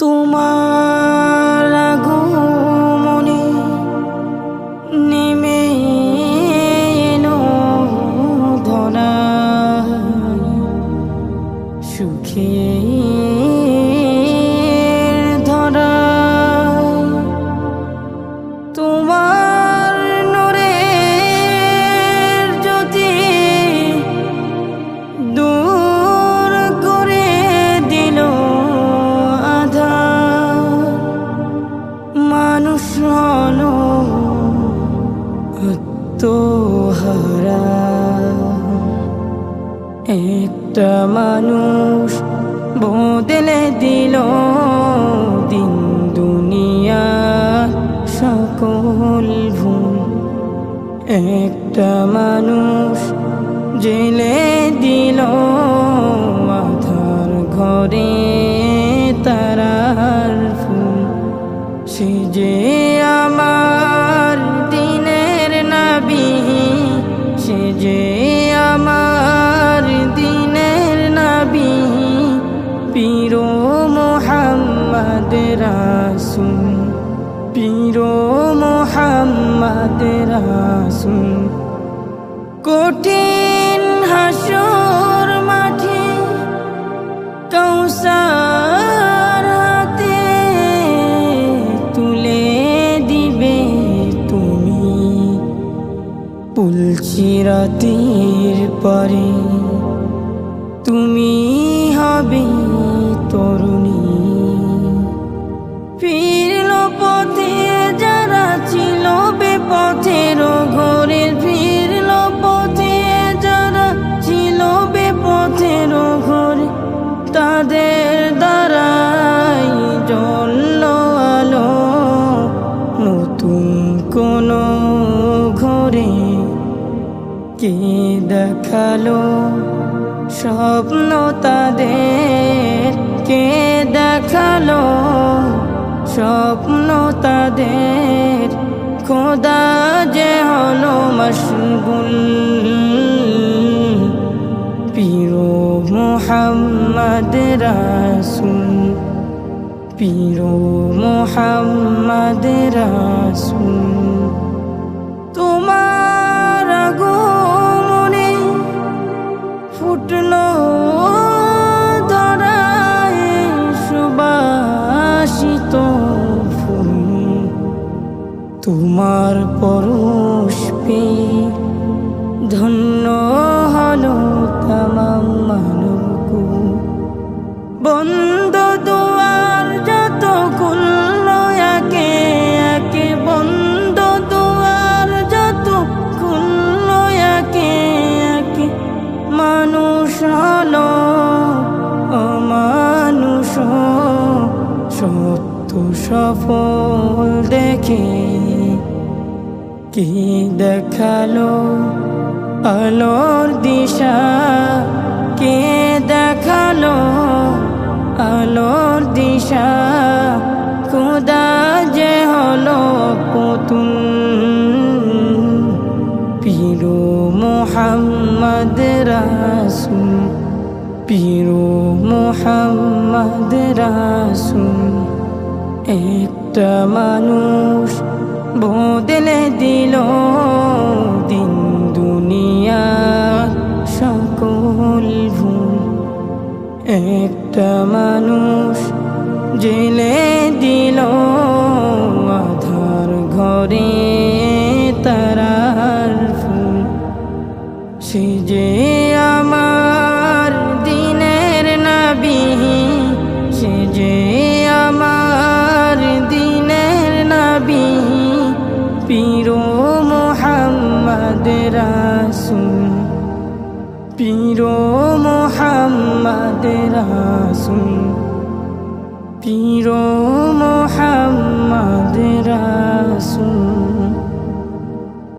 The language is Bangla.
তোমার আত্মহারা একটা মানুষ বদলে দিল দিন দুনিয়া, সকল ভুল। একটা মানুষ জেলে দিল আধার ঘরে তারার ফুল। সে যে পীরো মোহাম্মদ রাসুল কঠিন হাসর মাঠে কৌসার হাতে তুলে দিবে তুমি। পুলচিরাতির পরে তুমি হবে তরুণী কে দেখাল? স্বপ্ন তাদের কে দেখাল? স্বপ্ন তাদের খোদা যে হলো মশগুল। পিরো মোহাম্মদ রাসুল। পিরো মোহাম্মদ রাসুল। তোমার পরশপে ধন্য হলো তামাম বন্ধ দুয়ার যত খুলল একে একে, বন্ধ দুয়ার যত খুলল একে একে, মানুষ হলো অমানুষ। সত্য সফল দেখে কি দেখাল? আলোর দিশা কে দেখাল? আলোর দিশা খোদা যে হলো পুতুল। পিরো মোহাম্মদ রাসুল, পিরো মোহাম্মদ রাসুল। একটা মানুষ বদলে দিল দিন দুনিয়া সকল ভুল। একটা মানুষ জেলে পীরো মোহাম্মদ রাসুল। পিরো মোহাম্মদ রাসুল।